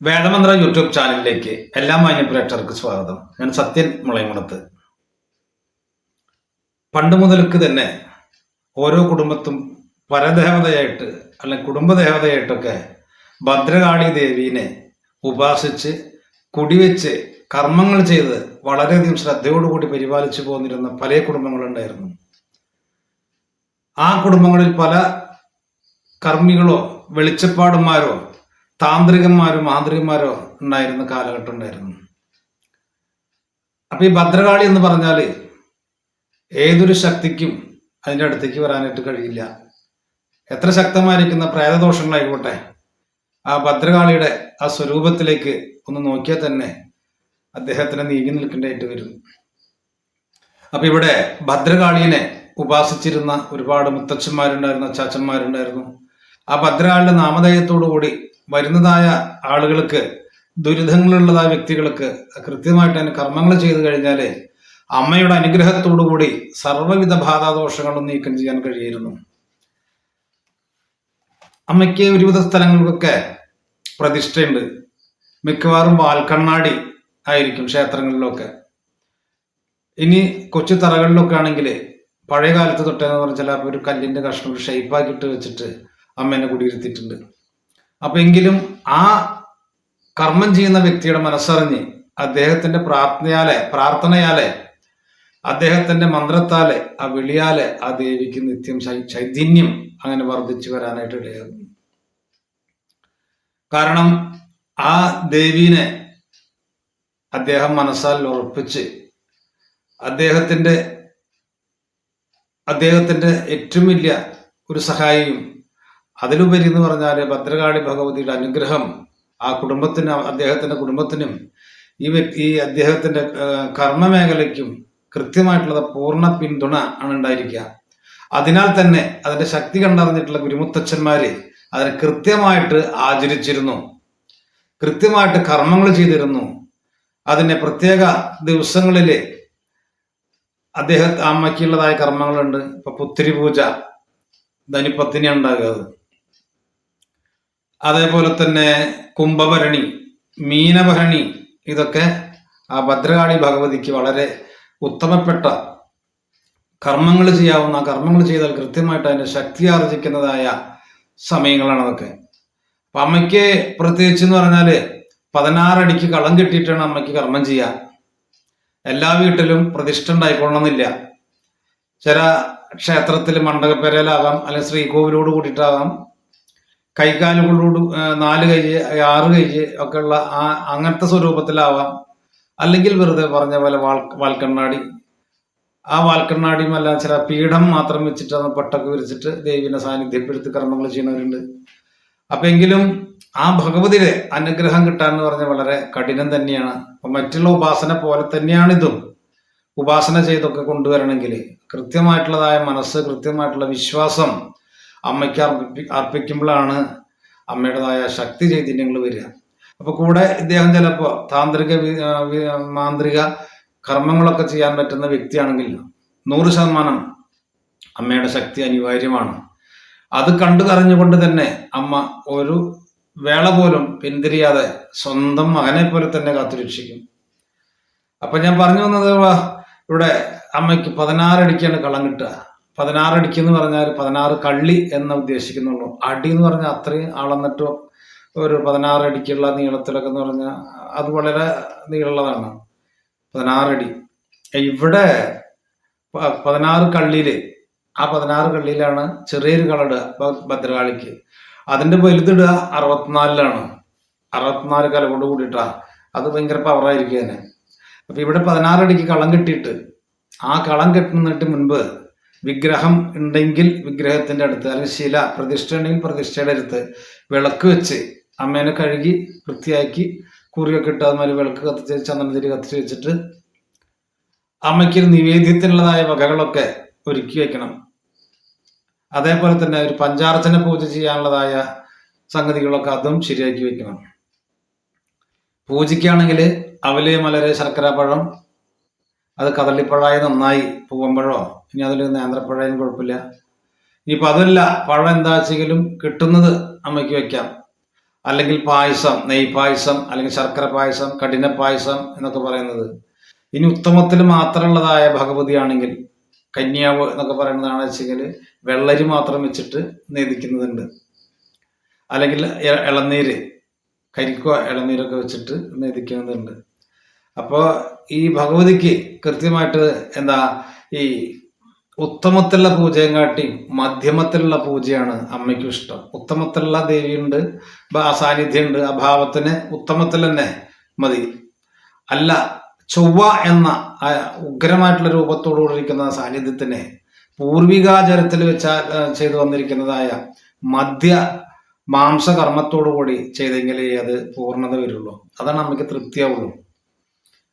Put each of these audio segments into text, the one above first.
വേദമന്ത്ര YouTube ചാനലിലേക്ക് എല്ലാ മാന്യ പ്രേക്ഷകർക്ക് സ്വാഗതം. ഞാൻ സത്യൻ മുളയമണത്ത് പണ്ട് മുതൽക്ക് തന്നെ ഓരോ കുടുംബത്തും പരദേവതയായിട്ട് അല്ലെങ്കിൽ കുടുംബദേവതയായിട്ടൊക്കെ ഭദ്രകാളി ദേവീനെ ഉപാസിച്ച് കുടിവെച്ച് കർമ്മങ്ങൾ ചെയ്ത് വളരെയധികം ശ്രദ്ധയോടുകൂടി പരിപാലിച്ചു പോന്നിരുന്ന പല കുടുംബങ്ങളുണ്ടായിരുന്നു. ആ കുടുംബങ്ങളിൽ പല കർമ്മികളോ വെളിച്ചപ്പാടന്മാരോ താന്ത്രികന്മാരോ മാന്ത്രികന്മാരോ ഉണ്ടായിരുന്ന കാലഘട്ടം ഉണ്ടായിരുന്നു. അപ്പൊ ഈ ഭദ്രകാളി എന്ന് പറഞ്ഞാൽ ഏതൊരു ശക്തിക്കും അതിന്റെ അടുത്തേക്ക് വരാനായിട്ട് കഴിയില്ല. എത്ര ശക്തമായിരിക്കുന്ന പ്രേതദോഷങ്ങളായിക്കോട്ടെ ആ ഭദ്രകാളിയുടെ ആ സ്വരൂപത്തിലേക്ക് ഒന്ന് നോക്കിയാൽ തന്നെ അദ്ദേഹത്തിന് നീങ്ങി നിൽക്കേണ്ടതായിട്ട് വരും. അപ്പൊ ഇവിടെ ഭദ്രകാളിയെ ഉപാസിച്ചിരുന്ന ഒരുപാട് മുത്തച്ഛന്മാരുണ്ടായിരുന്നു അച്ചാച്ചന്മാരുണ്ടായിരുന്നു. ആ ഭദ്രകാളിയുടെ നാമധേയത്തോടു കൂടി വരുന്നതായ ആളുകൾക്ക് ദുരിതങ്ങളുള്ളതായ വ്യക്തികൾക്ക് കൃത്യമായിട്ട് അതിന് കർമ്മങ്ങൾ ചെയ്തു കഴിഞ്ഞാൽ അമ്മയുടെ അനുഗ്രഹത്തോടു കൂടി സർവവിധ ബാധാദോഷങ്ങളും നീക്കം ചെയ്യാൻ കഴിയുന്നു അമ്മയ്ക്ക് ഒരുവിധ സ്ഥലങ്ങൾക്കൊക്കെ പ്രതിഷ്ഠയുണ്ട്. മിക്കവാറും വാൽക്കണ്ണാടി ആയിരിക്കും ക്ഷേത്രങ്ങളിലൊക്കെ. ഇനി കൊച്ചു തറകളിലൊക്കെ ആണെങ്കിൽ പഴയ കാലത്ത് തൊട്ടേന്ന് പറഞ്ഞാൽ ഒരു കല്ലിന്റെ കഷ്ണം ഷേപ്പാക്കിയിട്ട് വെച്ചിട്ട് അമ്മേനെ കുടിയിരുത്തിയിട്ടുണ്ട്. അപ്പൊ എങ്കിലും ആ കർമ്മം ചെയ്യുന്ന വ്യക്തിയുടെ മനസ്സറിഞ്ഞ് അദ്ദേഹത്തിന്റെ പ്രാർത്ഥനയാലെ പ്രാർത്ഥനയാലെ അദ്ദേഹത്തിന്റെ മന്ത്രത്താലെ ആ വിളിയാലെ ആ ദേവിക്ക് നിത്യം ചൈതന്യം അങ്ങനെ വർദ്ധിച്ചു വരാനായിട്ട് ഇടയാകുന്നു. കാരണം ആ ദേവീനെ അദ്ദേഹം മനസ്സാൽ ഉറപ്പിച്ച് അദ്ദേഹത്തിന്റെ അദ്ദേഹത്തിന്റെ ഏറ്റവും വലിയ ഒരു സഹായിയും അതിലുപരി എന്ന് പറഞ്ഞാൽ ഭദ്രകാളി ഭഗവതിയുടെ അനുഗ്രഹം ആ കുടുംബത്തിന് അദ്ദേഹത്തിന്റെ കുടുംബത്തിനും ഈ വ്യക്തി ഈ കർമ്മ കർമ്മമേഖലയ്ക്കും കൃത്യമായിട്ടുള്ള പൂർണ പിന്തുണ ആണ് ഉണ്ടായിരിക്കുക. അതിനാൽ തന്നെ അതിന്റെ ശക്തി കണ്ടറിഞ്ഞിട്ടുള്ള ഗുരുമുത്തച്ഛന്മാര് അതിനെ കൃത്യമായിട്ട് ആചരിച്ചിരുന്നു. കൃത്യമായിട്ട് കർമ്മങ്ങൾ ചെയ്തിരുന്നു. അതിന്റെ പ്രത്യേക ദിവസങ്ങളിൽ അദ്ദേഹം അമ്മയ്ക്കുള്ളതായ കർമ്മങ്ങളുണ്ട്. ഇപ്പൊ പുത്തിരി പൂജ ധനിപ്പത്തിനി ഉണ്ടാകുക അതേപോലെ തന്നെ കുംഭഭരണി മീനഭരണി ഇതൊക്കെ ആ ഭദ്രകാളി ഭഗവതിക്ക് വളരെ ഉത്തമപ്പെട്ട കർമ്മങ്ങൾ ചെയ്യാവുന്ന കർമ്മങ്ങൾ ചെയ്താൽ കൃത്യമായിട്ട് അതിന്റെ ശക്തി ആർജിക്കുന്നതായ സമയങ്ങളാണ് അതൊക്കെ. അപ്പം അമ്മയ്ക്ക് പ്രത്യേകിച്ച് എന്ന് പറഞ്ഞാൽ പതിനാറടിക്ക് കളം കെട്ടിയിട്ടാണ് അമ്മയ്ക്ക് കർമ്മം ചെയ്യുക. എല്ലാ വീട്ടിലും പ്രതിഷ്ഠ ഉണ്ടായിക്കൊള്ളണമെന്നില്ല. ചില ക്ഷേത്രത്തിൽ മണ്ഡപപ്പേരയിലാകാം അല്ലെങ്കിൽ ശ്രീകോവിലോട് കൂടിയിട്ടാകാം കൈകാലുകളോട് നാല് കൈ ആറ് കൈ ഒക്കെ ഉള്ള ആ അങ്ങനത്തെ സ്വരൂപത്തിലാവാം. അല്ലെങ്കിൽ വെറുതെ പറഞ്ഞ പോലെ വാൽ വാൽക്കണ്ണാടി. ആ വാൽക്കണ്ണാടിയും അല്ല ചില പീഠം മാത്രം വെച്ചിട്ട് അത് പട്ടൊക്കെ വിരിച്ചിട്ട് ദേവിനെ സാന്നിധ്യപ്പെടുത്തി കർമ്മങ്ങൾ ചെയ്യുന്നവരുണ്ട്. അപ്പൊ എങ്കിലും ആ ഭഗവതിയുടെ അനുഗ്രഹം കിട്ടാൻ എന്ന് പറഞ്ഞാൽ വളരെ കഠിനം തന്നെയാണ്. അപ്പൊ മറ്റുള്ള ഉപാസന പോലെ തന്നെയാണ് ഇതും ഉപാസന ചെയ്തൊക്കെ കൊണ്ടുവരണമെങ്കിൽ കൃത്യമായിട്ടുള്ളതായ മനസ്സ് കൃത്യമായിട്ടുള്ള വിശ്വാസം അമ്മയ്ക്ക് അർപ്പി അർപ്പിക്കുമ്പോഴാണ് അമ്മയുടേതായ ശക്തി ചൈതന്യങ്ങൾ വരിക. അപ്പൊ കൂടെ ഇദ്ദേഹം ചിലപ്പോ താന്ത്രിക മാന്ത്രിക കർമ്മങ്ങളൊക്കെ ചെയ്യാൻ പറ്റുന്ന വ്യക്തിയാണെങ്കിൽ നൂറ് ശതമാനം അമ്മയുടെ ശക്തി അനിവാര്യമാണ്. അത് കണ്ടു കറിഞ്ഞുകൊണ്ട് തന്നെ അമ്മ ഒരു വേള പോലും പിന്തിരിയാതെ സ്വന്തം മകനെ പോലെ തന്നെ കാത്തുരക്ഷിക്കും അപ്പൊ ഞാൻ പറഞ്ഞു വന്നത് ഇവിടെ അമ്മയ്ക്ക് പതിനാറടിക്കാണ് കളം കിട്ടുക. പതിനാറടിക്ക് എന്ന് പറഞ്ഞാൽ പതിനാറ് കള്ളി എന്ന് ഉദ്ദേശിക്കുന്നുള്ളൂ. അടി എന്ന് പറഞ്ഞാൽ അത്രയും അളന്നിട്ട് ഒരു പതിനാറ് അടിക്കുള്ള നീളത്തിലൊക്കെ എന്ന് പറഞ്ഞാൽ അത് വളരെ നീളുള്ളതാണ് പതിനാറടി ഇവിടെ പതിനാറ് കള്ളിയിൽ ആ പതിനാറ് കള്ളിയിലാണ് ചെറിയൊരു കളിടുക ഭദ്രകാളിക്ക്. അതിന്റെ വലുതിടുക അറുപത്തിനാലിലാണ്. അറുപത്തിനാല് കല കൊണ്ട് കൂടിയിട്ടാ. അത് ഭയങ്കര പവറായിരിക്കും തന്നെ അപ്പൊ ഇവിടെ പതിനാറടിക്ക് കളം കെട്ടിയിട്ട് ആ കളം കെട്ടുന്നിട്ട് മുൻപ് വിഗ്രഹം ഉണ്ടെങ്കിൽ വിഗ്രഹത്തിന്റെ അടുത്ത് അല്ലെങ്കിൽ ശില പ്രതിഷ്ഠ ഉണ്ടെങ്കിൽ പ്രതിഷ്ഠയുടെ അടുത്ത് വിളക്ക് വെച്ച് അമ്മേനെ കഴുകി വൃത്തിയാക്കി കുറിയൊക്കെ ഇട്ട് അതുമാതിരി വിളക്ക് കത്തിച്ച് ചന്ദനത്തിരി കത്തിച്ച് വെച്ചിട്ട് അമ്മയ്ക്ക് നിവേദ്യത്തിനുള്ളതായ വകകളൊക്കെ ഒരുക്കി വെക്കണം. അതേപോലെ തന്നെ ഒരു പഞ്ചാർച്ചന പൂജ ചെയ്യാനുള്ളതായ സംഗതികളൊക്കെ അതും ശരിയാക്കി വെക്കണം. പൂജയ്ക്കാണെങ്കിൽ അവൽ മലര് ശർക്കര പഴം അത് കദളിപ്പഴായി നന്നായി പോകുമ്പോഴോ? ഇനി അതിൽ നേന്ത്രപ്പഴയും കുഴപ്പമില്ല. ഇനിയിപ്പോൾ അതല്ല പഴം എന്താ വെച്ചെങ്കിലും കിട്ടുന്നത് അമ്മയ്ക്ക് വെക്കാം. അല്ലെങ്കിൽ പായസം നെയ് പായസം അല്ലെങ്കിൽ ശർക്കര പായസം കഠിന പായസം എന്നൊക്കെ പറയുന്നത്. ഇനി ഉത്തമത്തിൽ മാത്രമുള്ളതായ ഭഗവതിയാണെങ്കിൽ കന്യാവ് എന്നൊക്കെ പറയുന്നതാണ് വെച്ചെങ്കിൽ വെള്ളരി മാത്രം വെച്ചിട്ട് നേദിക്കുന്നതുണ്ട് അല്ലെങ്കിൽ ഇളനീര് കരിക്കോ ഇളനീരൊക്കെ വെച്ചിട്ട് നേദിക്കുന്നതുണ്ട് അപ്പോൾ ഈ ഭഗവതിക്ക് കൃത്യമായിട്ട് എന്താ ഈ ഉത്തമത്തിലുള്ള പൂജയും കാട്ടി മധ്യമത്തിലുള്ള പൂജയാണ് അമ്മയ്ക്കും ഇഷ്ടം. ഉത്തമത്തിലുള്ള ദേവിയുണ്ട് സാന്നിധ്യമുണ്ട് ആ ഭാവത്തിന് ഉത്തമത്തിൽ തന്നെ മതി. അല്ല ചൊവ്വ എന്ന ഉഗ്രമായിട്ടുള്ള രൂപത്തോടുകൂടിയിരിക്കുന്ന സാന്നിധ്യത്തിനെ പൂർവികാചാരത്തിൽ വെച്ച ചെയ്തു വന്നിരിക്കുന്നതായ മധ്യ മാംസകർമ്മത്തോടുകൂടി ചെയ്തെങ്കിലേ അത് പൂർണത വരുള്ളൂ. അതാണ് അമ്മയ്ക്ക് തൃപ്തിയാവുള്ളൂ.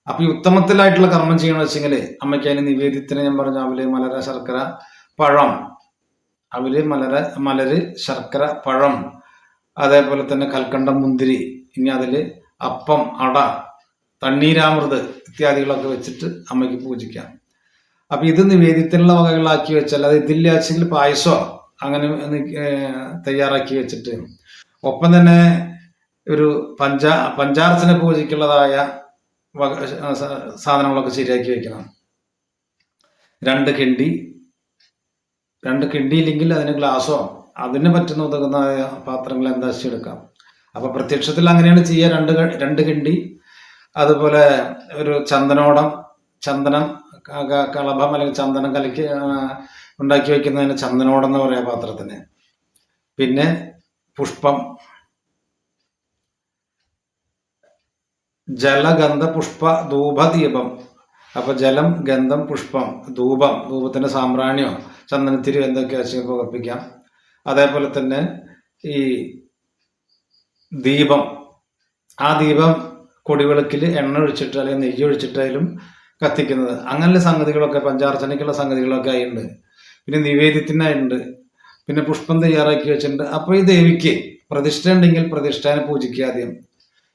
അപ്പൊ ഈ ഉത്തമത്തിലായിട്ടുള്ള കർമ്മം ചെയ്യണമെന്ന് വെച്ചെങ്കിൽ അമ്മയ്ക്ക് അതിന് നിവേദ്യത്തിന് ഞാൻ പറഞ്ഞു അവൽ മലര ശർക്കര പഴം. അവൽ മലര മലര് ശർക്കര പഴം. അതേപോലെ തന്നെ കൽക്കണ്ടം മുന്തിരി ഇനി അതിൽ അപ്പം അട തണ്ണീരാമൃത് ഇത്യാദികളൊക്കെ വെച്ചിട്ട് അമ്മയ്ക്ക് പൂജിക്കാം. അപ്പൊ ഇത് നിവേദ്യത്തിനുള്ള വകകളാക്കി വെച്ചാൽ അത് ഇതില്ലാച്ചെങ്കിൽ പായസോ അങ്ങനെ തയ്യാറാക്കി വെച്ചിട്ട്. ഒപ്പം തന്നെ ഒരു പഞ്ചാ പഞ്ചാർച്ചന സ- സാധനങ്ങളൊക്കെ ശരിയാക്കി വെക്കണം. രണ്ട് കിണ്ടി. രണ്ട് കിണ്ടിയില്ലെങ്കിൽ അതിന് ഗ്ലാസ്സോ അതിന് പറ്റുന്ന ഉതകുന്ന പാത്രങ്ങൾ എന്താ എടുക്കാം അപ്പൊ പ്രത്യക്ഷത്തിൽ അങ്ങനെയാണ് ചെയ്യുക. രണ്ട് രണ്ട് കിണ്ടി. അതുപോലെ ഒരു ചന്ദനോടം ചന്ദനം കളഭം അല്ലെങ്കിൽ ചന്ദനം കലക്കി ഉണ്ടാക്കി വെക്കുന്നതിന് ചന്ദനോടം എന്ന് പറയാം പാത്രത്തിന്. പിന്നെ പുഷ്പം. ജലഗന്ധ പുഷ്പ ധൂപ ദീപം അപ്പൊ ജലം ഗന്ധം പുഷ്പം ധൂപം ധൂപത്തിന്റെ സാമ്പ്രാണിയോ ചന്ദനത്തിരി എന്തൊക്കെ വെച്ച് പുകപ്പിക്കാം അതേപോലെ തന്നെ ഈ ദീപം. ആ ദീപം കൊടിവിളക്കിൽ എണ്ണ ഒഴിച്ചിട്ട് അല്ലെങ്കിൽ നെയ്യ് ഒഴിച്ചിട്ടായാലും കത്തിക്കുന്നത്. അങ്ങനെയുള്ള സംഗതികളൊക്കെ പഞ്ചാർച്ചനയ്ക്കുള്ള സംഗതികളൊക്കെ ആയിട്ടുണ്ട്. പിന്നെ നിവേദ്യത്തിനായിട്ടുണ്ട്. പിന്നെ പുഷ്പം തയ്യാറാക്കി വെച്ചിട്ടുണ്ട്. അപ്പോൾ ഈ ദേവിക്ക് പ്രതിഷ്ഠ ഉണ്ടെങ്കിൽ പ്രതിഷ്ഠാനെ പൂജിക്കുക ആദ്യം.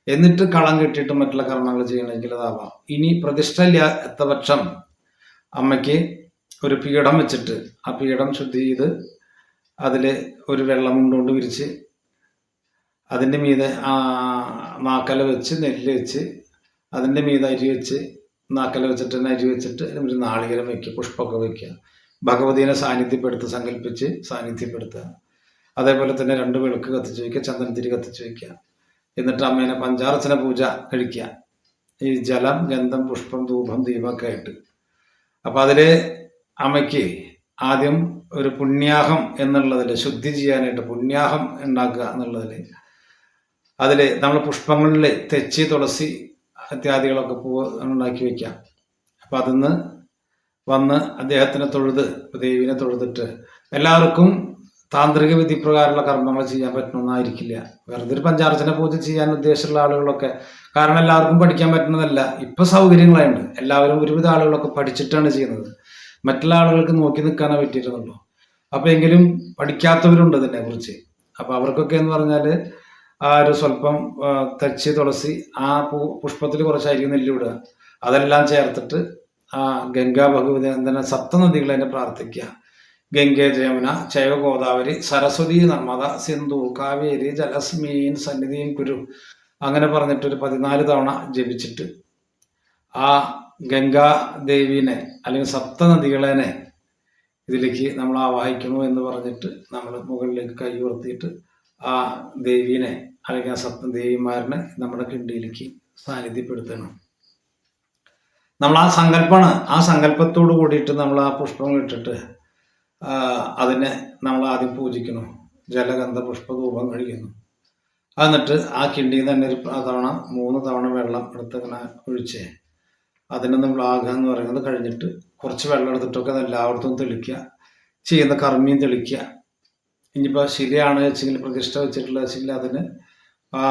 എന്നിട്ട് കളം കെട്ടിയിട്ട് മറ്റുള്ള കർമ്മങ്ങൾ ചെയ്യണമെങ്കിൽ അതാവാം. ഇനി പ്രതിഷ്ഠ ഇല്ലാത്ത പക്ഷം അമ്മയ്ക്ക് ഒരു പീഠം വെച്ചിട്ട് ആ പീഠം ശുദ്ധി ചെയ്ത് അതിൽ ഒരു വെള്ളം കൊണ്ടുകൊണ്ട് വിരിച്ച് അതിന്റെ മീതെ ആ നാക്കല വെച്ച് നെല്ല് വെച്ച് അതിന്റെ മീതെ അരി വെച്ച് നാക്കല വെച്ചിട്ട് തന്നെ അരി വെച്ചിട്ട് ഒരു നാളികരം വയ്ക്കുക പുഷ്പമൊക്കെ വയ്ക്കുക ഭഗവതിനെ സാന്നിധ്യപ്പെടുത്ത് സങ്കല്പിച്ച് സാന്നിധ്യപ്പെടുത്തുക. അതേപോലെ തന്നെ രണ്ട് വിളക്ക് കത്തിച്ച് വയ്ക്കുക ചന്ദനത്തിരി കത്തിച്ച് വയ്ക്കുക. എന്നിട്ട് അമ്മേനെ പഞ്ചാർച്ചന പൂജ കഴിക്കുക. ഈ ജലം ഗന്ധം പുഷ്പം ധൂപം ദീപമൊക്കെ ആയിട്ട്. അപ്പൊ അതിൽ അമ്മയ്ക്ക് ആദ്യം ഒരു പുണ്യാഹം എന്നുള്ളതിൽ ശുദ്ധി ചെയ്യാനായിട്ട് പുണ്യാഹം ഉണ്ടാക്കുക എന്നുള്ളതിൽ അതിൽ നമ്മൾ പുഷ്പങ്ങളിൽ തെച്ചി തുളസി ഇത്യാദികളൊക്കെ പൂ ഉണ്ടാക്കി വെക്കാം അപ്പൊ അതിന്ന് വന്ന് അദ്ദേഹത്തിനെ തൊഴുത് ദേവിനെ തൊഴുതിട്ട് എല്ലാവർക്കും താന്ത്രിക വിധി പ്രകാരമുള്ള കർമ്മങ്ങൾ ചെയ്യാൻ പറ്റണമെന്നായിരിക്കില്ല വെറുതെ ഒരു പഞ്ചാർച്ചന പൂജ ചെയ്യാൻ ഉദ്ദേശമുള്ള ആളുകളൊക്കെ കാരണം എല്ലാവർക്കും പഠിക്കാൻ പറ്റുന്നതല്ല. ഇപ്പൊ സൗകര്യങ്ങളുണ്ട് എല്ലാവരും ഒരുവിധ ആളുകളൊക്കെ പഠിച്ചിട്ടാണ് ചെയ്യുന്നത്. മറ്റുള്ള ആളുകൾക്ക് നോക്കി നിൽക്കാനേ പറ്റിയിരുന്നുള്ളൂ. അപ്പൊ എങ്കിലും പഠിക്കാത്തവരുണ്ട് ഇതിനെ കുറിച്ച് അപ്പൊ അവർക്കൊക്കെ എന്ന് പറഞ്ഞാൽ ആ ഒരു സ്വല്പം തച്ച് തുളസി ആ പൂ പുഷ്പത്തിൽ കുറച്ചായിരിക്കും നെല്ലിവിടുക അതെല്ലാം ചേർത്തിട്ട് ആ ഗംഗാ ഭഗവതി എന്താണ് സപ്തനദികളെ പ്രാർത്ഥിക്കുക. ഗംഗേ ജയമുന ചൈവ ഗോദാവരി സരസ്വതി നർമ്മദ സിന്ധു കാവേരി ജലസ്മീൻ സന്നിധിയും കുരു. അങ്ങനെ പറഞ്ഞിട്ട് ഒരു പതിനാല് തവണ ജപിച്ചിട്ട് ആ ഗംഗാ ദേവീനെ അല്ലെങ്കിൽ സപ്തനദികളെനെ ഇതിലേക്ക് നമ്മൾ ആവാഹിക്കുന്നു എന്ന് പറഞ്ഞിട്ട് നമ്മൾ മുകളിലേക്ക് കൈ ഉയർത്തിയിട്ട് ആ ദേവീനെ അല്ലെങ്കിൽ ആ സപ്ത ദേവിമാരനെ നമ്മുടെ കിണ്ടിയിലേക്ക് സാന്നിധ്യപ്പെടുത്തണം. നമ്മൾ ആ സങ്കല്പമാണ് ആ സങ്കല്പത്തോട് കൂടിയിട്ട് നമ്മൾ ആ പുഷ്പം ഇട്ടിട്ട് അതിനെ നമ്മൾ ആദ്യം പൂജിക്കുന്നു. ജലഗന്ധ പുഷ്പധൂപം കഴിക്കുന്നു എന്നിട്ട് ആ കിണ്ടിയിൽ തന്നെ ഒരു തവണ മൂന്ന് തവണ വെള്ളം എടുത്ത് ഇങ്ങനെ ഒഴിച്ച് അതിനെ നമ്മൾ ആകുക എന്ന് പറയുന്നത് കഴിഞ്ഞിട്ട് കുറച്ച് വെള്ളം എടുത്തിട്ടൊക്കെ എല്ലായിടത്തും തെളിക്കുക ചെയ്യുന്ന കർമ്മിയും തെളിക്കുക. ഇനിയിപ്പോൾ ശിലയാണ് വെച്ചെങ്കിൽ പ്രതിഷ്ഠ വെച്ചിട്ടുള്ള ശില അതിന് ആ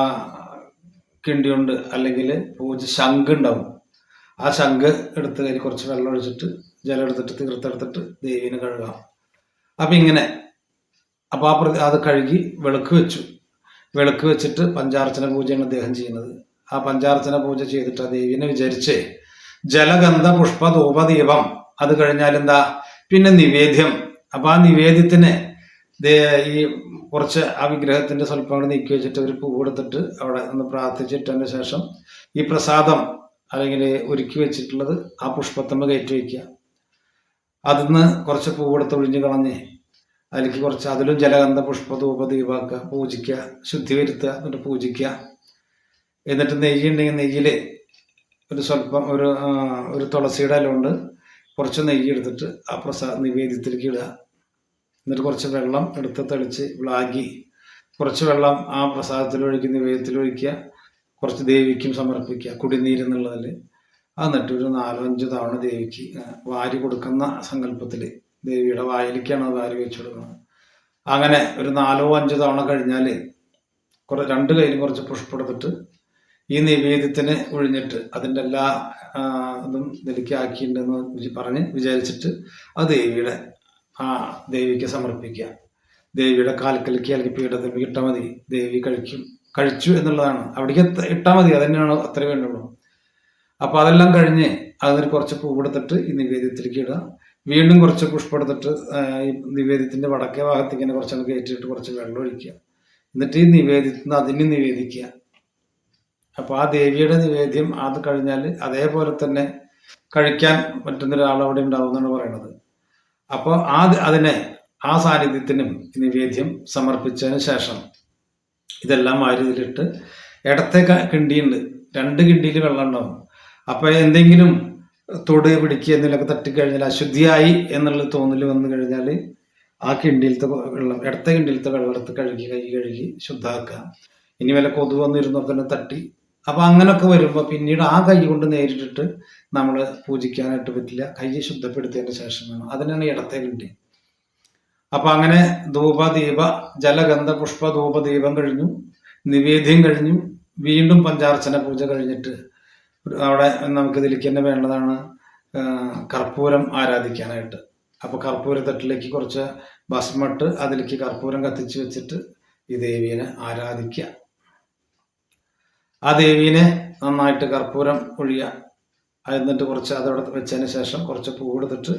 കിണ്ടി ഉണ്ട് അല്ലെങ്കിൽ പൂജ ശംഖ് ഉണ്ടാവും. ആ ശംഖ് എടുത്ത് അതിൽ കുറച്ച് വെള്ളം ഒഴിച്ചിട്ട് ജലം എടുത്തിട്ട് തീർത്തെടുത്തിട്ട് ദേവീനെ കഴുകാം. അപ്പം ഇങ്ങനെ. അപ്പോൾ ആ പ്രതി അത് കഴുകി വിളക്ക് വെച്ചു. വിളക്ക് വെച്ചിട്ട് പഞ്ചാർച്ചന പൂജയാണ് അദ്ദേഹം ചെയ്യുന്നത്. ആ പഞ്ചാർച്ചന പൂജ ചെയ്തിട്ട് ആ ദേവീനെ വിചാരിച്ച് ജലഗന്ധ പുഷ്പ ധൂപദീപം അത് കഴിഞ്ഞാൽ എന്താ? പിന്നെ നിവേദ്യം. അപ്പൊ ആ നിവേദ്യത്തിന് ഈ കുറച്ച് ആ വിഗ്രഹത്തിന്റെ സ്വല്പം കൂടെ നീക്കി വെച്ചിട്ട് ഒരു പൂ കൊടുത്തിട്ട് അവിടെ ഒന്ന് പ്രാർത്ഥിച്ചിട്ടതിന് ശേഷം ഈ പ്രസാദം അല്ലെങ്കിൽ ഒരുക്കി വെച്ചിട്ടുള്ളത് ആ പുഷ്പത്തമ്മ കയറ്റി വയ്ക്കുക അതിന്ന് കുറച്ച് പൂവെടുത്ത് ഒഴിഞ്ഞ് കളഞ്ഞ് അതിലേക്ക് കുറച്ച് അതിലും ജലഗന്ധ പുഷ്പ ധൂപ ദീപാക്കുക പൂജിക്കുക ശുദ്ധി വരുത്തുക എന്നിട്ട് പൂജിക്കുക. എന്നിട്ട് നെയ്യ് ഉണ്ടെങ്കിൽ നെയ്യിൽ ഒരു സ്വല്പം ഒരു ഒരു തുളസിയുടെ അല കൊണ്ട് കുറച്ച് നെയ്യ് എടുത്തിട്ട് ആ പ്രസാദ നിവേദ്യത്തിലേക്ക് ഇടുക. എന്നിട്ട് കുറച്ച് വെള്ളം എടുത്ത് തെളിച്ച് വിളാകി കുറച്ച് വെള്ളം ആ പ്രസാദത്തിൽ ഒഴിക്കുക കുറച്ച് ദേവിക്കും സമർപ്പിക്കുക കുടിനീര് എന്നുള്ളതിൽ എന്നിട്ട് ഒരു നാലോ അഞ്ചോ തവണ ദേവിക്ക് വാരി കൊടുക്കുന്ന സങ്കല്പത്തിൽ ദേവിയുടെ വായിലേക്കാണ് അത് വാരി വെച്ചു കൊടുക്കുന്നത്. അങ്ങനെ ഒരു നാലോ അഞ്ചോ തവണ കഴിഞ്ഞാൽ കുറെ രണ്ട് കയ്യിലും കുറച്ച് പുഷ്പെടുത്തിട്ട് ഈ നിവേദ്യത്തിന് ഒഴിഞ്ഞിട്ട് അതിന്റെ എല്ലാ ഇതും ഇതിലേക്ക് ആക്കിയിട്ടുണ്ടെന്ന് പറഞ്ഞ് വിചാരിച്ചിട്ട് ആ ദേവിയുടെ ആ ദേവിക്ക് സമർപ്പിക്കുക. ദേവിയുടെ കാൽക്കലിക്ക് അല്ലെങ്കിൽ പീഠത്തിൽ ഇട്ടാൽ മതി. ദേവി കഴിക്കും കഴിച്ചു എന്നുള്ളതാണ്. അവിടേക്ക് ഇട്ടാൽ മതി. അത് തന്നെയാണ് അത്രേ വേണ്ടുള്ളൂ. അപ്പൊ അതെല്ലാം കഴിഞ്ഞ് അതിന് കുറച്ച് പൂവെടുത്തിട്ട് ഈ നിവേദ്യത്തിലേക്ക് ഇടുക. വീണ്ടും കുറച്ച് പുഷ്പം എടുത്തിട്ട് ഈ നിവേദ്യത്തിന്റെ വടക്കേ ഭാഗത്ത് ഇങ്ങനെ കുറച്ചങ്ങ് കയറ്റിയിട്ട് കുറച്ച് വെള്ളം ഒഴിക്കുക. എന്നിട്ട് ഈ നിവേദ്യത്തിൽ നിന്ന് അതിന് നിവേദിക്കുക. അപ്പൊ ആ ദേവിയുടെ നിവേദ്യം അത് കഴിഞ്ഞാൽ അതേപോലെ തന്നെ കഴിക്കാൻ പറ്റുന്ന ഒരാൾ അവിടെ ഉണ്ടാവും എന്നാണ് പറയുന്നത്. അപ്പോൾ ആ അതിനെ ആ സാന്നിധ്യത്തിനും നിവേദ്യം സമർപ്പിച്ചതിന് ശേഷം ഇതെല്ലാം വാരി ഇതിലിട്ട് ഇടത്തെ കിണ്ടിയുണ്ട്. രണ്ട് കിണ്ടിയിൽ വെള്ളം ഉണ്ടാവും. അപ്പൊ എന്തെങ്കിലും തൊട് പിടിക്കുക എന്തെങ്കിലുമൊക്കെ തട്ടിക്കഴിഞ്ഞാൽ അശുദ്ധിയായി എന്നുള്ള തോന്നൽ വന്നു കഴിഞ്ഞാൽ ആ കിണ്ടിയിലത്തെ വെള്ളം ഇടത്തെ കിണ്ടിയിലത്തെ വെള്ളം എടുത്ത് കഴുകി കൈ കഴുകി ശുദ്ധാക്കുക. ഇനി വല്ല കൊതു വന്നിരുന്നൊക്കെ തന്നെ തട്ടി. അപ്പൊ അങ്ങനൊക്കെ വരുമ്പോൾ പിന്നീട് ആ കൈ കൊണ്ട് നേരിട്ടിട്ട് നമ്മൾ പൂജിക്കാനായിട്ട് പറ്റില്ല. കൈ ശുദ്ധപ്പെടുത്തിയതിന് ശേഷം വേണം. അതിനാണ് ഇടത്തെ കിണ്ടി. അപ്പൊ അങ്ങനെ ധൂപ ദീപ ജലഗന്ധ പുഷ്പ ധൂപ ദീപം കഴിഞ്ഞു. നിവേദ്യം കഴിഞ്ഞു. വീണ്ടും പഞ്ചാർച്ചന പൂജ കഴിഞ്ഞിട്ട് അവിടെ നമുക്ക് ഇതിലേക്ക് തന്നെ വേണ്ടതാണ് കർപ്പൂരം ആരാധിക്കാനായിട്ട്. അപ്പൊ കർപ്പൂര തട്ടിലേക്ക് കുറച്ച് ഭസ്മട്ട് അതിലേക്ക് കർപ്പൂരം കത്തിച്ച് വെച്ചിട്ട് ഈ ദേവീനെ ആരാധിക്കുക. ആ ദേവീനെ നന്നായിട്ട് കർപ്പൂരം ഒഴിയുക. എന്നിട്ട് കുറച്ച് അതവിടെ വെച്ചതിന് ശേഷം കുറച്ച് പൂവെടുത്തിട്ട്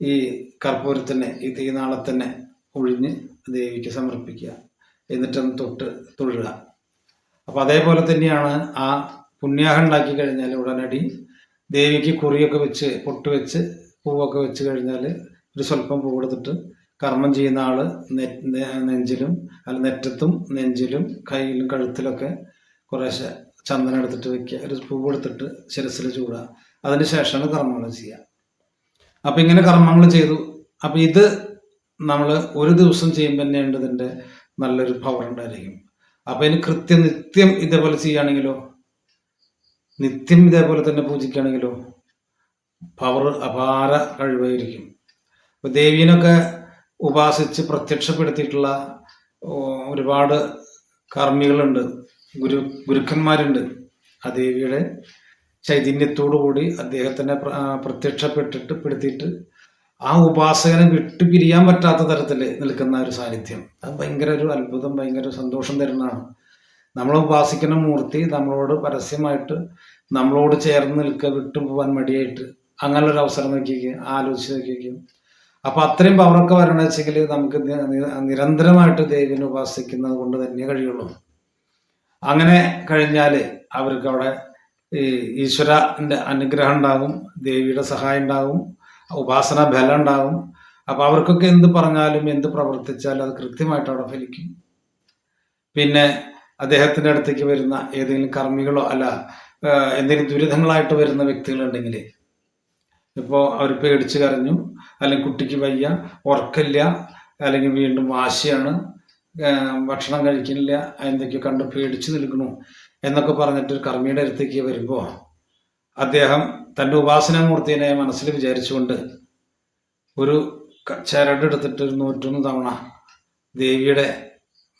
ഈ കർപ്പൂരത്തിനെ ഈ തീനാളത്തിനെ ഒഴിഞ്ഞ് ദേവിക്ക് സമർപ്പിക്കുക. എന്നിട്ടൊന്ന് തൊട്ട് തൊഴുക. അപ്പൊ അതേപോലെ തന്നെയാണ് ആ പുണ്യാഹം ഉണ്ടാക്കി കഴിഞ്ഞാൽ ഉടനടി ദേവിക്ക് കുറിയൊക്കെ വെച്ച് പൊട്ട് വെച്ച് പൂവൊക്കെ വെച്ച് കഴിഞ്ഞാൽ ഒരു സ്വല്പം പൂ കൊടുത്തിട്ട് കർമ്മം ചെയ്യുന്ന നെ- നെഞ്ചിലും അല്ല നെറ്റത്തും നെഞ്ചിലും കയ്യിലും കഴുത്തിലൊക്കെ കുറേശ്ശെ ചന്ദനം എടുത്തിട്ട് വെക്കുക. ഒരു പൂവ് എടുത്തിട്ട് ശിരസിൽ ചൂടുക. അതിന് ശേഷമാണ് കർമ്മങ്ങൾ ചെയ്യുക. അപ്പം ഇങ്ങനെ കർമ്മങ്ങൾ ചെയ്തു. അപ്പം ഇത് നമ്മൾ ഒരു ദിവസം ചെയ്യുമ്പോൾ തന്നെ ഉണ്ട് ഇതിന്റെ നല്ലൊരു പവർ ഉണ്ടായിരിക്കും. അപ്പം ഇനി കൃത്യം നിത്യം ഇതേപോലെ ചെയ്യുകയാണെങ്കിലോ നിത്യം ഇതേപോലെ തന്നെ പൂജിക്കുകയാണെങ്കിലോ പവർ അപാര കഴിവായിരിക്കും. അപ്പൊ ദേവീനൊക്കെ ഉപാസിച്ച് പ്രത്യക്ഷപ്പെടുത്തിയിട്ടുള്ള ഒരുപാട് കർമ്മികളുണ്ട്. ഗുരു ഗുരുക്കന്മാരുണ്ട്. ആ ദേവിയുടെ ചൈതന്യത്തോടു കൂടി അദ്ദേഹത്തിനെ പ്ര- പ്രത്യക്ഷപ്പെട്ടിട്ട് പെടുത്തിയിട്ട് ആ ഉപാസകനെ വിട്ടു പിരിയാൻ പറ്റാത്ത തരത്തിൽ നിൽക്കുന്ന ഒരു സാന്നിധ്യം. അത് ഭയങ്കര ഒരു അത്ഭുതം ഭയങ്കര സന്തോഷം തരുന്നതാണ്. നമ്മൾ ഉപാസിക്കുന്ന മൂർത്തി നമ്മളോട് പരസ്യമായിട്ട് നമ്മളോട് ചേർന്ന് നിൽക്കുക വിട്ടു പോകാൻ മടിയായിട്ട് അങ്ങനെ ഒരു അവസരം നോക്കിക്കുക ആലോചിച്ച് നോക്കിക്കും അപ്പൊ അത്രയും പവറൊക്കെ വരണം വെച്ചെങ്കിൽ നമുക്ക് നിരന്തരമായിട്ട് ദൈവനെ ഉപാസിക്കുന്നത് കൊണ്ട് തന്നെ കഴിയുള്ളൂ. അങ്ങനെ കഴിഞ്ഞാൽ അവർക്ക് അവിടെ ഈശ്വരന്റെ അനുഗ്രഹം ഉണ്ടാകും ദേവിയുടെ സഹായം ഉണ്ടാകും ഉപാസന ബലം ഉണ്ടാകും. അപ്പൊ അവർക്കൊക്കെ എന്ത് പറഞ്ഞാലും എന്ത് പ്രവർത്തിച്ചാലും അത് കൃത്യമായിട്ട് അവിടെ ഫലിക്കും. പിന്നെ അദ്ദേഹത്തിന്റെ അടുത്തേക്ക് വരുന്ന ഏതെങ്കിലും കർമ്മികളോ അല്ല എന്തെങ്കിലും ദുരിതങ്ങളായിട്ട് വരുന്ന വ്യക്തികളുണ്ടെങ്കിൽ ഇപ്പോൾ അവർ പേടിച്ച് കരഞ്ഞു അല്ലെങ്കിൽ കുട്ടിക്ക് വയ്യ ഉറക്കില്ല അല്ലെങ്കിൽ വീണ്ടും വാശിയാണ് ഭക്ഷണം കഴിക്കുന്നില്ല എന്തൊക്കെയോ കണ്ട് പേടിച്ച് നിൽക്കണു എന്നൊക്കെ പറഞ്ഞിട്ട് ഒരു കർമ്മിയുടെ അടുത്തേക്ക് വരുമ്പോൾ അദ്ദേഹം തന്റെ ഉപാസനാമൂർത്തിനെ മനസ്സിൽ വിചാരിച്ചുകൊണ്ട് ഒരു ചരട് എടുത്തിട്ട് നൂറ്റൊന്ന് തവണ ദേവിയുടെ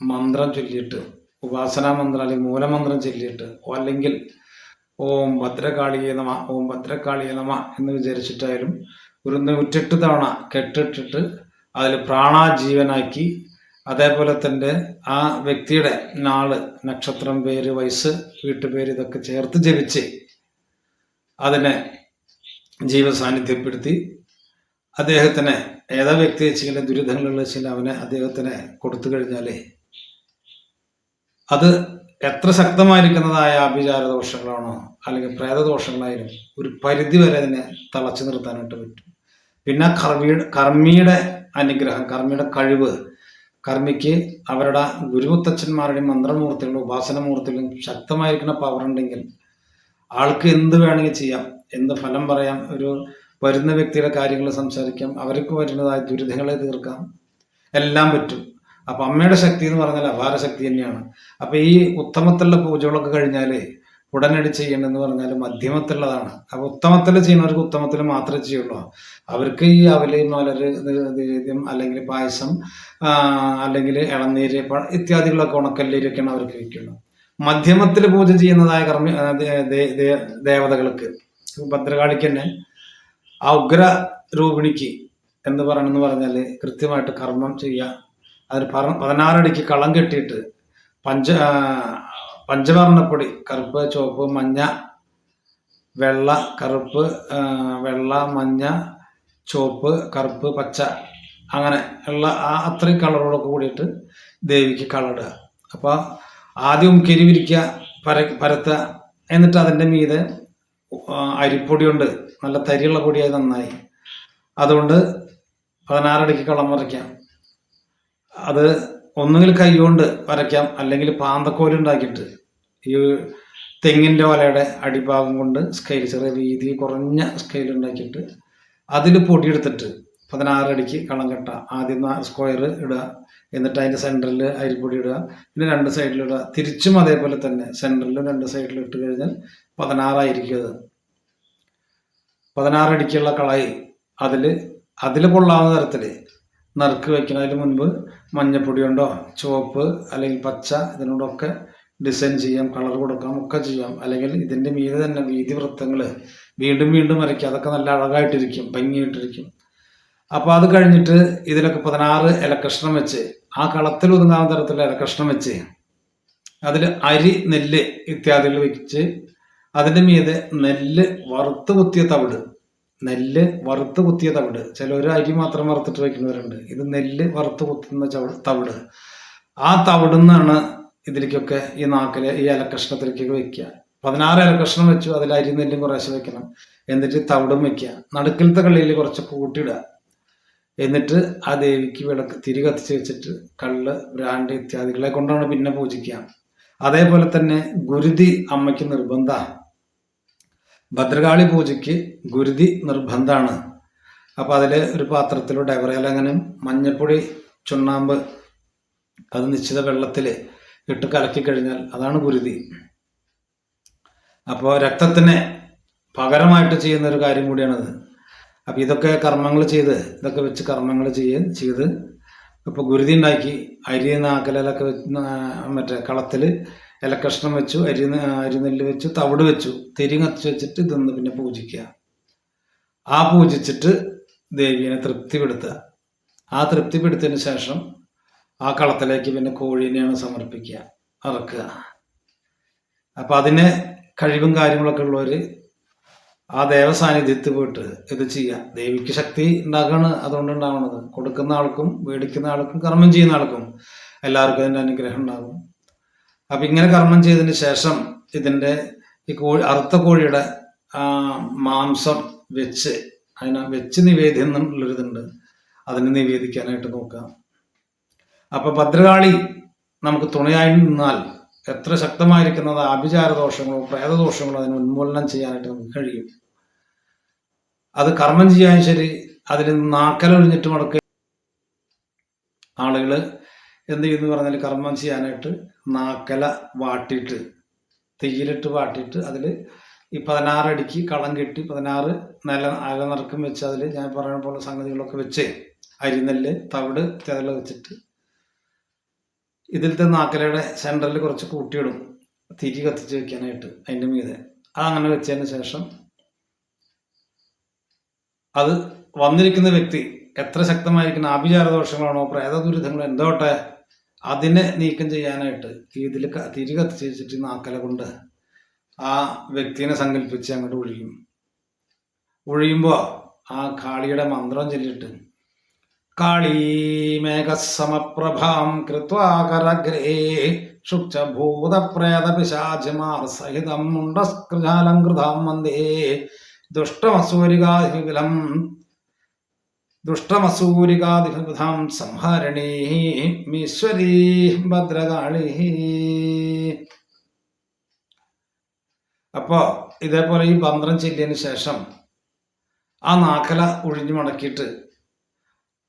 മന്ത്രം ചൊല്ലിയിട്ട് ഉപാസനാ മന്ത്രം അല്ലെങ്കിൽ മൂലമന്ത്രം ചൊല്ലിയിട്ട് അല്ലെങ്കിൽ ഓം ഭദ്രകാളിയെ നമ ഓം ഭദ്രകാളിയെ നമ എന്ന് വിചാരിച്ചിട്ടായാലും ഒരു നൂറ്റെട്ട് തവണ കെട്ടിട്ടിട്ട് അതിൽ പ്രാണാജീവനാക്കി അതേപോലെ തന്നെ ആ വ്യക്തിയുടെ നാൾ നക്ഷത്രം പേര് വയസ്സ് വീട്ടുപേര് ഇതൊക്കെ ചേർത്ത് ജപിച്ച് അതിനെ ജീവസാന്നിധ്യപ്പെടുത്തി അദ്ദേഹത്തിന് ഏതാ വ്യക്തി ചില ദുരിതങ്ങളുള്ള വെച്ചാൽ അവനെ അദ്ദേഹത്തിന് കൊടുത്തു കഴിഞ്ഞാലേ അത് എത്ര ശക്തമായിരിക്കുന്നതായ ആഭിചാര ദോഷങ്ങളാണോ അല്ലെങ്കിൽ പ്രേതദോഷങ്ങളായാലും ഒരു പരിധി വരെ അതിനെ തളച്ചു നിർത്താനായിട്ട് പറ്റും. പിന്നെ കർമ്മിയുടെ കർമ്മിയുടെ അനുഗ്രഹം കർമ്മിയുടെ കഴിവ് കർമ്മിക്ക് അവരുടെ ഗുരുമുത്തച്ഛന്മാരുടെയും മന്ത്രമൂർത്തികളും ഉപാസനമൂർത്തികളും ശക്തമായിരിക്കുന്ന പവർ ഉണ്ടെങ്കിൽ ആൾക്ക് എന്ത് വേണമെങ്കിൽ ചെയ്യാം എന്ത് ഫലം പറയാം ഒരു വരുന്ന വ്യക്തിയുടെ കാര്യങ്ങൾ സംസാരിക്കാം അവർക്ക് വരുന്നതായ ദുരിതങ്ങളെ തീർക്കാം എല്ലാം പറ്റും. അപ്പൊ അമ്മയുടെ ശക്തി എന്ന് പറഞ്ഞാൽ അപാര ശക്തി തന്നെയാണ്. അപ്പൊ ഈ ഉത്തമത്തിലുള്ള പൂജകളൊക്കെ കഴിഞ്ഞാൽ ഉടനടി ചെയ്യണമെന്ന് പറഞ്ഞാൽ മധ്യമത്തിലുള്ളതാണ്. അപ്പൊ ഉത്തമത്തിൽ ചെയ്യുന്നവർക്ക് ഉത്തമത്തിൽ മാത്രമേ ചെയ്യുള്ളൂ. അവർക്ക് ഈ അവൽ മലര് അല്ലെങ്കിൽ പായസം അല്ലെങ്കിൽ ഇളനീര് ഇത്യാദികളൊക്കെ ഉണക്കല്ലീരൊക്കെയാണ് അവർക്ക് വയ്ക്കുള്ളൂ മധ്യമത്തിൽ പൂജ ചെയ്യുന്നതായ കർമ്മ ദേവതകൾക്ക് ഭദ്രകാളിക്ക് തന്നെ ആ ഉഗ്ര രൂപിണിക്ക് എന്ന് പറയണമെന്ന് പറഞ്ഞാൽ കൃത്യമായിട്ട് കർമ്മം ചെയ്യുക അതിന് പറ പതിനാറടിക്ക് കളം കെട്ടിയിട്ട് പഞ്ച പഞ്ചവർണപ്പൊടി കറുപ്പ് ചുവപ്പ് മഞ്ഞ വെള്ള കറുപ്പ് വെള്ള മഞ്ഞ ചുവപ്പ് കറുപ്പ് പച്ച അങ്ങനെ ഉള്ള ആ അത്രയും കളറുകളൊക്കെ കൂടിയിട്ട് ദേവിക്ക് കളടുക അപ്പോൾ ആദ്യം കിരിവിരിക്കുക പര പരത്തുക. എന്നിട്ട് അതിന്റെ മീതെ അരിപ്പൊടിയുണ്ട്. നല്ല തരിയുള്ള പൊടിയായി നന്നായി. അതുകൊണ്ട് പതിനാറടിക്ക് കളം വരയ്ക്കാം അത് ഒന്നുകിൽ കൈകൊണ്ട് വരയ്ക്കാം അല്ലെങ്കിൽ പാന്തക്കോൽ ഉണ്ടാക്കിയിട്ട് ഈ തെങ്ങിന്റെ ഓലയുടെ അടിഭാഗം കൊണ്ട് സ്കെയിൽ ചെറിയ വീതി കുറഞ്ഞ സ്കെയിൽ ഉണ്ടാക്കിയിട്ട് അതിൽ പൊടിയെടുത്തിട്ട് പതിനാറടിക്ക് കളം കെട്ട ആദ്യം സ്ക്വയർ ഇടുക എന്നിട്ട് അതിന്റെ സെന്ററിൽ അരിപ്പൊടി ഇടുക പിന്നെ രണ്ട് സൈഡിൽ ഇടുക. തിരിച്ചും അതേപോലെ തന്നെ സെന്ററിലും രണ്ട് സൈഡിലും ഇട്ട് കഴിഞ്ഞാൽ പതിനാറായിരിക്കും അത്. പതിനാറടിക്കുള്ള കളായി അതിൽ അതിൽ കൊള്ളാവുന്ന തരത്തിൽ നറുക്ക് വയ്ക്കുന്നതിന് മുൻപ് മഞ്ഞപ്പൊടി കൊണ്ടോ ചുവപ്പ് അല്ലെങ്കിൽ പച്ച ഇതിനോടൊക്കെ ഡിസൈൻ ചെയ്യാം കളർ കൊടുക്കാം ഒക്കെ ചെയ്യാം. അല്ലെങ്കിൽ ഇതിന്റെ മീതെ തന്നെ വീതി വൃത്തങ്ങൾ വീണ്ടും വീണ്ടും വരയ്ക്കുക. അതൊക്കെ നല്ല അഴകായിട്ടിരിക്കും ഭംഗിയായിട്ടിരിക്കും. അപ്പോൾ അത് കഴിഞ്ഞിട്ട് ഇതിലൊക്കെ പതിനാറ് ഇലക്കഷ്ണം വെച്ച് ആ കളത്തിൽ ഒതുങ്ങാവുന്ന തരത്തിലുള്ള ഇലക്കഷ്ണം വെച്ച് അതിൽ അരി നെല്ല് ഇത്യാദികൾ വെച്ച് അതിന്റെ മീതെ നെല്ല് വറുത്ത് കുത്തിയ തവിട് നെല്ല് വറുത്ത് കുത്തിയ തവിട്. ചിലർ അരി മാത്രം വറുത്തിട്ട് വെക്കുന്നവരുണ്ട് ഇത് നെല്ല് വറുത്ത് കുത്തുന്ന തവിട്. ആ തവിടുന്നാണ് ഇതിലേക്കൊക്കെ ഈ നാക്കിലെ ഈ ഇലക്കഷ്ണത്തിലേക്കൊക്കെ വെക്കുക. പതിനാറ് ഇലക്കഷ്ണം വെച്ചു അതിൽ അരി നെല്ലും കുറേശ്ശെ വെക്കണം. എന്നിട്ട് തവിടും വെക്കുക. നടുക്കിലത്തെ കള്ളിയിൽ കുറച്ച് കൂട്ടിയിടുക എന്നിട്ട് ആ ദേവിക്ക് വിളക്ക് തിരി കത്തിച്ച് വെച്ചിട്ട് കള്ള് ബ്രാൻഡ് ഇത്യാദികളെ കൊണ്ടാണ് പിന്നെ പൂജിക്കുക. അതേപോലെ തന്നെ ഗുരുതി അമ്മയ്ക്ക് നിർബന്ധ ഭദ്രകാളി പൂജയ്ക്ക് ഗുരുതി നിർബന്ധമാണ്. അപ്പൊ അതിൽ ഒരു പാത്രത്തിൽ ഡെവറേലങ്ങനും മഞ്ഞപ്പൊടി ചുണ്ണാമ്പ് അത് നിശ്ചിത വെള്ളത്തിൽ ഇട്ട് കലക്കി കഴിഞ്ഞാൽ അതാണ് ഗുരുതി. അപ്പോൾ രക്തത്തിന് പകരമായിട്ട് ചെയ്യുന്ന ഒരു കാര്യം കൂടിയാണത്. അപ്പം ഇതൊക്കെ കർമ്മങ്ങൾ ചെയ്ത് ഇതൊക്കെ വെച്ച് കർമ്മങ്ങൾ ചെയ്യ ചെയ്ത് ഇപ്പോൾ ഗുരുതി ഉണ്ടാക്കി അരി നാക്കലൊക്കെ മറ്റേ കളത്തിൽ ഇലക്കഷ്ണം വെച്ചു അരി അരിനെല്ല് വെച്ചു തവിട് വെച്ചു. തിരി വെച്ചിട്ട് ഇതൊന്ന് പിന്നെ പൂജിക്കുക. ആ പൂജിച്ചിട്ട് ദേവീനെ തൃപ്തിപ്പെടുത്തുക. ആ തൃപ്തിപ്പെടുത്തിയതിന് ശേഷം ആ കളത്തിലേക്ക് പിന്നെ കോഴീനെയാണ് സമർപ്പിക്കുക അറക്കുക. അപ്പം അതിന് കഴിവും കാര്യങ്ങളൊക്കെ ഉള്ളവർ ആ ദേവസാന്നിധ്യത്തിൽ പോയിട്ട് ഇത് ചെയ്യുക. ദേവിക്ക് ശക്തി ഉണ്ടാക്കുകയാണ് അതുകൊണ്ട് ഉണ്ടാവുന്നത്. കൊടുക്കുന്ന ആൾക്കും മേടിക്കുന്ന ആൾക്കും കർമ്മം ചെയ്യുന്ന ആൾക്കും എല്ലാവർക്കും അതിന്റെ അനുഗ്രഹം ഉണ്ടാകും. അപ്പം ഇങ്ങനെ കർമ്മം ചെയ്തതിന് ശേഷം ഇതിന്റെ ഈ കോഴി അറുത്ത കോഴിയുടെ മാംസം വെച്ച് അതിനെ വെച്ച് നിവേദ്യം എന്നുള്ളൊരിതുണ്ട്. അതിനെ നിവേദിക്കാനായിട്ട് നോക്കാം. അപ്പൊ ഭദ്രകാളി നമുക്ക് തുണയായി നിന്നാൽ എത്ര ശക്തമായിരിക്കുന്നത് ആഭിചാര ദോഷങ്ങളോ പ്രേതദോഷങ്ങളോ അതിന് ഉന്മൂലനം ചെയ്യാനായിട്ട് നമുക്ക് കഴിയും. അത് കർമ്മം ചെയ്യാൻ ശരി അതിൽ നാക്കലൊഴിഞ്ഞിട്ട് മടക്കുക ആളുകൾ എന്ത് ചെയ്യുന്നു പറഞ്ഞാൽ കർമ്മം ചെയ്യാനായിട്ട് നാക്കല വാട്ടിയിട്ട് തീയിലിട്ട് വാട്ടിയിട്ട് അതിൽ ഈ പതിനാറടിക്ക് കളം കെട്ടി പതിനാറ് നില അലനിറക്കം വെച്ച് അതിൽ ഞാൻ പറയുന്ന പോലെ സംഗതികളൊക്കെ വെച്ച് അരിനെല്ല് തവിട് ഇത്യാദികൾ വെച്ചിട്ട് ഇതിലത്തെ നാക്കലയുടെ സെന്ററിൽ കുറച്ച് കൂട്ടിയിടും. തിരി കത്തിച്ച് വെക്കാനായിട്ട് അതിന്റെ മീതെ. അതങ്ങനെ വെച്ചതിന് ശേഷം അത് വന്നിരിക്കുന്ന വ്യക്തി എത്ര ശക്തമായിരിക്കുന്ന ആഭിചാര ദോഷങ്ങളാണോ പ്രേത ദുരിതങ്ങളോ എന്തോട്ടെ? അതിനെ നീക്കം ചെയ്യാനായിട്ട് ഇതിൽ തിരി കത്തിച്ച് വെച്ചിട്ട് നാക്കല കൊണ്ട് ആ വ്യക്തിനെ സങ്കല്പിച്ച് അങ്ങോട്ട് ഒഴിയും. ഒഴിയുമ്പോൾ ആ കാളിയുടെ മന്ത്രം ചൊല്ലിട്ട് കാളീമേഘസമപ്രഭാം കൃത്വാകരഗ്രേ ശുക്ചഭൂതപ്രേതപിശാചിമാർ സഹിതം മുണ്ടസ്കൃജാലങ്കൃതാം വന്ദേ. ദുഷ്ടമസൂരികാധികുലം ദുഷ്ടമസൂരികാധികുലം സംഹരണീ മീശ്വരീ ഭദ്രകാളി. അപ്പോ ഇതേപോലെ ഈ പന്ത്രം ചെല്ലിയതിന് ശേഷം ആ നാക്കല ഒഴിഞ്ഞു മടക്കിയിട്ട്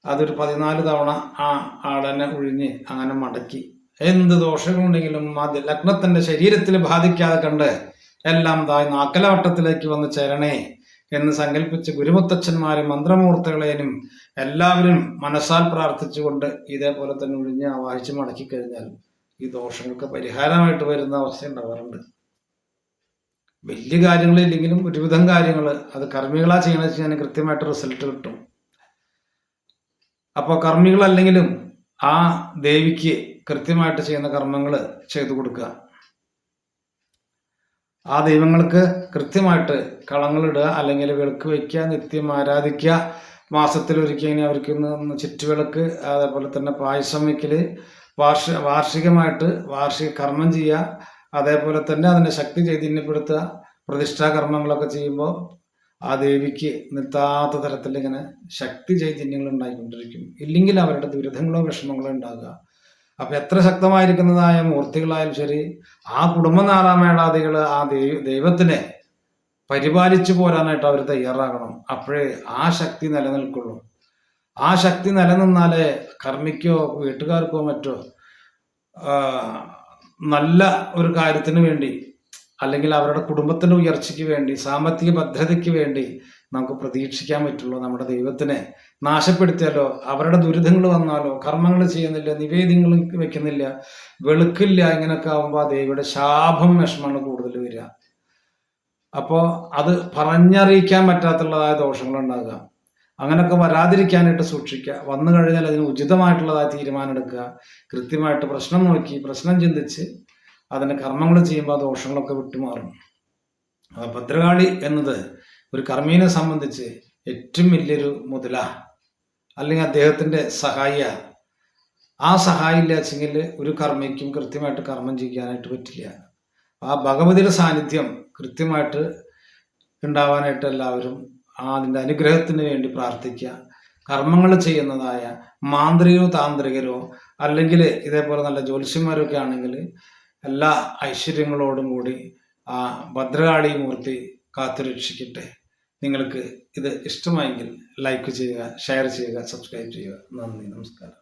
അതൊരു പതിനാല് തവണ ആ ആളെന്നെ ഒഴിഞ്ഞ് അങ്ങനെ മടക്കി. എന്ത് ദോഷങ്ങളുണ്ടെങ്കിലും അത് ലഗ്നത്തിന്റെ ശരീരത്തിൽ ബാധിക്കാതെ കണ്ട് എല്ലാം തായ് നാക്കലവട്ടത്തിലേക്ക് വന്ന് ചേരണേ. എന്ന് സങ്കല്പിച്ച് ഗുരുമുത്തച്ഛന്മാരും മന്ത്രമൂർത്തികളെയും എല്ലാവരും മനസ്സാൽ പ്രാർത്ഥിച്ചുകൊണ്ട് ഇതേപോലെ തന്നെ ഒഴിഞ്ഞ് വായിച്ച് മടക്കി കഴിഞ്ഞാൽ ഈ ദോഷങ്ങൾക്ക് പരിഹാരമായിട്ട് വരുന്ന അവസ്ഥ ഉണ്ടാവാറുണ്ട്. വലിയ കാര്യങ്ങളില്ലെങ്കിലും ഒരുവിധം കാര്യങ്ങൾ അത് കർമ്മികളാ ചെയ്യണമെന്ന് വെച്ചാൽ കൃത്യമായിട്ട് റിസൾട്ട് കിട്ടും. അപ്പോൾ കർമ്മികളല്ലെങ്കിലും ആ ദേവിക്ക് കൃത്യമായിട്ട് ചെയ്യുന്ന കർമ്മങ്ങൾ ചെയ്തു കൊടുക്കുക. ആ ദൈവങ്ങൾക്ക് കൃത്യമായിട്ട് കളങ്ങളിടുക അല്ലെങ്കിൽ വിളക്ക് വയ്ക്കുക നിത്യം ആരാധിക്കുക മാസത്തിൽ ഒരിക്കലും അവർക്ക് ചുറ്റുവിളക്ക് അതേപോലെ തന്നെ പായസം വയ്ക്കൽ വാർഷ വാർഷികമായിട്ട് വാർഷിക കർമ്മം ചെയ്യുക അതേപോലെ തന്നെ അതിന്റെ ശക്തി ചൈതന്യപ്പെടുത്തുക പ്രതിഷ്ഠാ കർമ്മങ്ങളൊക്കെ ചെയ്യുമ്പോൾ ആ ദേവിക്ക് നിർത്താത്ത തരത്തിൽ ഇങ്ങനെ ശക്തി ചൈതന്യങ്ങൾ ഉണ്ടായിക്കൊണ്ടിരിക്കും. ഇല്ലെങ്കിൽ അവരുടെ ദുരിതങ്ങളോ വിഷമങ്ങളോ ഉണ്ടാകുക. അപ്പൊ എത്ര ശക്തമായിരിക്കുന്നതായ മൂർത്തികളായാലും ശരി ആ കുടുംബനാറാമേളാദികൾ ആ ദൈവ ദൈവത്തിനെ പരിപാലിച്ചു പോരാനായിട്ട് അവർ തയ്യാറാകണം. അപ്പോഴേ ആ ശക്തി നിലനിൽക്കുള്ളൂ. ആ ശക്തി നിലനിന്നാലേ കർമ്മിക്കോ വീട്ടുകാർക്കോ മറ്റോ നല്ല ഒരു കാര്യത്തിന് വേണ്ടി അല്ലെങ്കിൽ അവരുടെ കുടുംബത്തിന്റെ ഉയർച്ചയ്ക്ക് വേണ്ടി സാമ്പത്തിക ഭദ്രതയ്ക്ക് വേണ്ടി നമുക്ക് പ്രതീക്ഷിക്കാൻ പറ്റുള്ളൂ. നമ്മുടെ ദൈവത്തിനെ നാശപ്പെടുത്തിയാലോ അവരുടെ ദുരിതങ്ങൾ വന്നാലോ കർമ്മങ്ങൾ ചെയ്യുന്നില്ല നിവേദ്യങ്ങൾ വെക്കുന്നില്ല വെളുക്കില്ല ഇങ്ങനെയൊക്കെ ആകുമ്പോൾ ദൈവയുടെ ശാപം വിഷമാണ് കൂടുതൽ വരിക. അപ്പോൾ അത് പറഞ്ഞറിയിക്കാൻ പറ്റാത്തുള്ളതായ ദോഷങ്ങൾ ഉണ്ടാകുക. അങ്ങനെയൊക്കെ വരാതിരിക്കാനായിട്ട് സൂക്ഷിക്കുക. വന്നു കഴിഞ്ഞാൽ അതിന് ഉചിതമായിട്ടുള്ളതായ തീരുമാനം എടുക്കുക. കൃത്യമായിട്ട് പ്രശ്നം നോക്കി പ്രശ്നം ചിന്തിച്ച് അതിന്റെ കർമ്മങ്ങൾ ചെയ്യുമ്പോൾ ആ ദോഷങ്ങളൊക്കെ വിട്ടുമാറും. ഭദ്രകാളി എന്നത് ഒരു കർമ്മീനെ സംബന്ധിച്ച് ഏറ്റവും വലിയൊരു മുതല അല്ലെങ്കിൽ അദ്ദേഹത്തിന്റെ സഹായ ആ സഹായം ഇല്ലാച്ചെങ്കിൽ ഒരു കർമ്മയ്ക്കും കൃത്യമായിട്ട് കർമ്മം ചെയ്യാനായിട്ട് പറ്റില്ല. ആ ഭഗവതിയുടെ സാന്നിധ്യം കൃത്യമായിട്ട് ഉണ്ടാവാനായിട്ട് എല്ലാവരും അതിന്റെ അനുഗ്രഹത്തിന് വേണ്ടി പ്രാർത്ഥിക്കുക. കർമ്മങ്ങൾ ചെയ്യുന്നതായ മാന്ത്രികരോ താന്ത്രികരോ അല്ലെങ്കിൽ ഇതേപോലെ നല്ല ജ്യോത്സ്യന്മാരൊക്കെ ആണെങ്കിൽ എല്ലാ ഐശ്വര്യങ്ങളോടും കൂടി ആ ഭദ്രകാളി മൂർത്തി കാത്തുരക്ഷിക്കട്ടെ. നിങ്ങൾക്ക് ഇത് ഇഷ്ടമായെങ്കിൽ ലൈക്ക് ചെയ്യുക ഷെയർ ചെയ്യുക സബ്സ്ക്രൈബ് ചെയ്യുക. നന്ദി നമസ്കാരം.